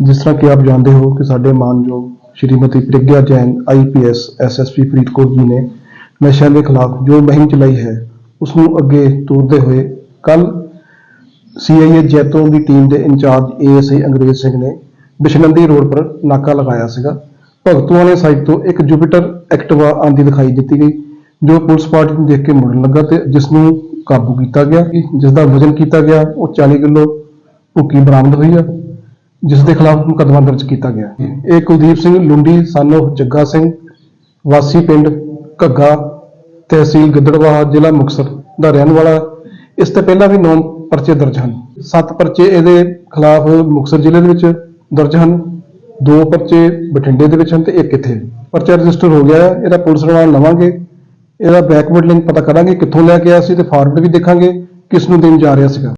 ਜਿਸ ਤਰ੍ਹਾਂ ਕਿ ਆਪ ਜਾਣਦੇ ਹੋ ਕਿ ਸਾਡੇ ਮਾਨਯੋਗ ਸ਼੍ਰੀਮਤੀ ਪ੍ਰਗਿਆ ਜੈਨ ਆਈਪੀਐਸ ਐਸਐਸਪੀ ਫਰੀਦਕੋਟ ਜੀ ਨੇ ਨਸ਼ਿਆਂ ਦੇ ਖਿਲਾਫ ਜੋ ਮੁਹਿੰਮ ਚਲਾਈ ਹੈ ਉਸ ਨੂੰ ਅੱਗੇ ਤੋਰਦੇ ਹੋਏ ਕੱਲ ਸੀਆਈਏ ਜੈਤੋਂ ਦੀ ਟੀਮ ਦੇ ਇੰਚਾਰਜ ਏਐਸਆਈ ਅੰਗਰੇਜ਼ ਸਿੰਘ ਨੇ ਬਿਸ਼ਨੰਦੀ ਰੋਡ ਪਰ ਨਾਕਾ ਲਗਾਇਆ ਸੀਗਾ। ਭਗਤੂਆਂ ਵਾਲੇ ਸਾਈਡ ਤੋਂ ਇੱਕ ਜੁਪੀਟਰ ਐਕਟਿਵਾ ਆਂਦੀ ਦਿਖਾਈ ਦਿੱਤੀ ਗਈ, ਜੋ ਪੁਲਿਸ ਪਾਰਟੀ ਨੂੰ ਦੇਖ ਕੇ ਮੁੜਨ ਲੱਗਾ ਤੇ ਜਿਸ ਨੂੰ ਕਾਬੂ ਕੀਤਾ ਗਿਆ। ਜਿਸ ਦਾ ਵਜ਼ਨ ਕੀਤਾ ਗਿਆ, ਉਹ 40 ਕਿਲੋ ਭੁੱਕੀ ਬਰਾਮਦ ਹੋਈ ਆ। ਜਿਸ ਦੇ ਖਿਲਾਫ ਮੁਕੱਦਮਾ ਦਰਜ ਕੀਤਾ ਗਿਆ। ਇਹ ਕੁਲਦੀਪ ਸਿੰਘ ਲੁੰਡੀ ਸਾਨੂੰ ਜੱਗਾ ਸਿੰਘ ਵਾਸੀ ਪਿੰਡ ਘੱਗਾ ਤਹਿਸੀਲ ਗਿੱਦੜਵਾਹਾ ਜ਼ਿਲ੍ਹਾ ਮੁਕਤਸਰ ਦਾ ਰਹਿਣ ਵਾਲਾ। ਇਸ ਤੋਂ ਪਹਿਲਾਂ ਵੀ 9 ਪਰਚੇ ਦਰਜ ਹਨ। 7 ਪਰਚੇ ਇਹਦੇ ਖਿਲਾਫ ਮੁਕਤਸਰ ਜ਼ਿਲ੍ਹੇ ਦੇ ਵਿੱਚ ਦਰਜ ਹਨ। ਦੋ ਪਰਚੇ ਬਠਿੰਡੇ ਦੇ ਵਿੱਚ ਹਨ ਤੇ ਇੱਕ ਇੱਥੇ। ਪਰਚਾ ਰਜਿਸਟਰ ਹੋ ਗਿਆ ਹੈ। ਇਹਦਾ ਪੁਲਿਸ ਰਿਮਾਂਡ ਲਵਾਂਗੇ। ਇਹਦਾ ਬੈਕਵਰਡ ਲਿੰਕ ਪਤਾ ਕਰਾਂਗੇ ਕਿੱਥੋਂ ਲੈ ਕੇ ਆਇਆ ਸੀ ਤੇ ਫਾਰਵਰਡ ਵੀ ਦੇਖਾਂਗੇ ਕਿਸ ਨੂੰ ਦੇਣ ਜਾ ਰਿਹਾ ਸੀਗਾ।